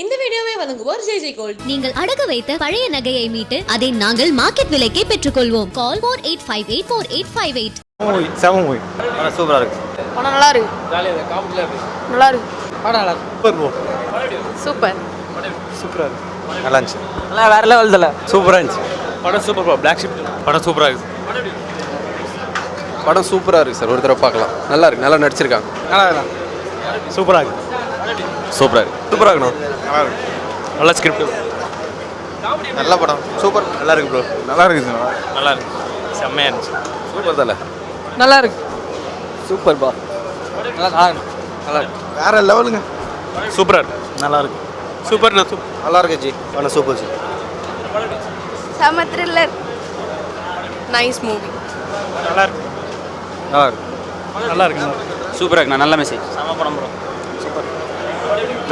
இந்த வீடியோவை வழங்குவோர் ஜெய் ஜெய் கோல்ட். நீங்கள் அடகு வைத்த பழைய நகையை மீட்டு அதை நாங்கள் மார்க்கெட் விலைக்கே பெற்றுக்கொள்வோம். Call four eight five eight four eight five eight movie seven movie ஆனால் சூப்பராக இருக்கு. படம் நல்லா இருக்கு. நல்லா இருக்கு. படம் நல்லா சூப்பர் ப்ரோ சூப்பர். சூப்பராக இருக்கு. நல்லா இருந்துச்சு. நல்லா வேற லெவல் தல சூப்பராக இருந்துச்சு. படம் சூப்பர் ப்ரோ பிளாக் ஷிப் படம் சூப்பராக இருக்கு. படம் சூப்பராக இருக்குது சார் ஒரு தடவை பார்க்கலாம். நல்லா இருக்கு. நல்லா நடிச்சிருக்காங்க. நல்லா இருக்கா. சூப்பராக இருக்கு. சூப்பராக இருக்கு. சூப்பராக இருக்கணும். நல்லா இருக்கு நல்ல ஸ்கிரிப்ட் நல்ல படம். சூப்பர். நல்லா இருக்கு ப்ரோ நல்லா இருக்குது நல்லா இருக்கு. செம்மையாக இருந்துச்சு. சூப்பர் தல நல்லா இருக்கு. சூப்பர் பா நல்லா நல்லா இருக்கு நல்லா இருக்கு. வேற லெவலுங்க. சூப்பராக இருக்கு. நல்லா இருக்கு. சூப்பர்ண்ணா சூப்பர் நல்லா இருக்கு ஜி. படம் சூப்பர் ஜி. செம த்ரில்லர் நைஸ் மூவி நல்லா இருக்கு. நல்லா இருக்கு. நல்லா இருக்கு. சூப்பராக இருக்குண்ணா நல்ல மெசேஜ் செம்ம படம் ப்ரோ சூப்பர்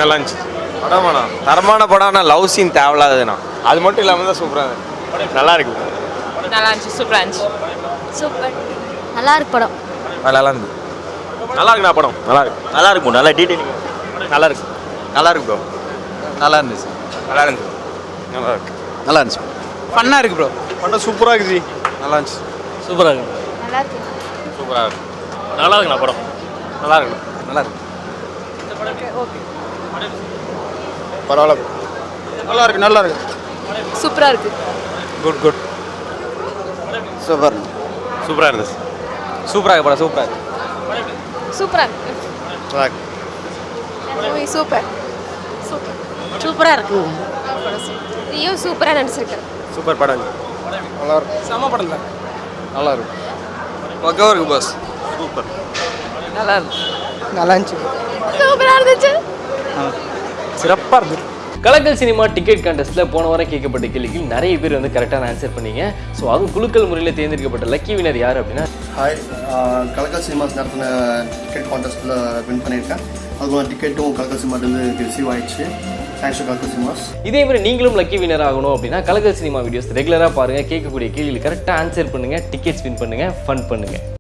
நல்லா இருந்துச்சு. படம் வேணாம் தரமான படம் ஆனால் லவ் சீன் தேவையில்லாததுண்ணா அது மட்டும் இல்லாமல் தான் சூப்பராக நல்லா இருக்கு. நல்லா இருந்துச்சு சூப்பராக இருந்துச்சு. சூப்பர் நல்லா இருக்கு படம். நல்லா இருந்து. நல்லா இருக்குண்ணா படம். நல்லா இருக்கு. நல்லா இருக்கும் நல்லா டீட்டெயிலிங் நல்லா இருக்கு. நல்லா இருக்கு ப்ரோ நல்லா இருந்துச்சு. நல்லா இருந்துச்சு நல்லா இருக்கு. நல்லா இருந்துச்சு ஃபன்னாக இருக்கு ப்ரோ படம் சூப்பராக இருக்குது நல்லா இருந்துச்சு. சூப்பராக இருக்கு நல்லா இருக்கு. சூப்பராக இருக்கு. நல்லா இருக்குண்ணா படம். நல்லா இருக்குண்ணா நல்லா இருக்கு. பரவாயில்ல நல்லா இருக்கு நல்லா இருக்கு சூப்பராக இருக்கு. Good good super. சூப்பராக இருந்துச்சு சூப்பராக இருக்கு படம் சூப்பராக இருக்கு. சூப்பராக இருக்கு. சூப்பர். சூப்பர். சூப்பரா இருக்கு. ரியோ சூப்பரா நடிச்சிருக்காரு சூப்பர் படம். நல்லா இருக்கு. செம்ம படம் தான் நல்லா இருக்கு. பக்காவாக இருக்கு பாஸ் சூப்பர். நல்லா இருக்கு. நல்லா இருந்துச்சு. இருந்துச்சு. சிறப்பாக இருந்துச்சு. கலக்கல் சினிமா டிக்கெட் கான்டெஸ்ட்டில் போன வாரம் கேட்கப்பட்ட கேள்விக்கு நிறைய பேர் வந்து கரெக்டான ஆன்சர் பண்ணீங்க. ஸோ அதுவும் குலுக்கல் முறையில் தேர்ந்தெடுக்கப்பட்ட லக்கி வினர் யார் அப்படின்னா? ஹாய் கலக்கல் சினிமாஸ் நடத்தின டிக்கெட் கான்டெஸ்ட்டில் வின் பண்ணியிருக்கேன். அதுவும் டிக்கெட்டும் கலக்கல் சினிமாட்டேருந்து ரிசீவ் ஆயிடுச்சு. Thanks to Kalakkal cinemas. இதே மாதிரி நீங்களும் லக்கி வினர் ஆகணும் அப்படின்னா கலக்கல் சினிமா வீடியோஸ் ரெகுலராக பாருங்கள் கேட்கக்கூடிய கேள்வியில் கரெக்டாக ஆன்சர் பண்ணுங்கள் டிக்கெட்ஸ் வின் பண்ணுங்கள் ஃபன் பண்ணுங்கள்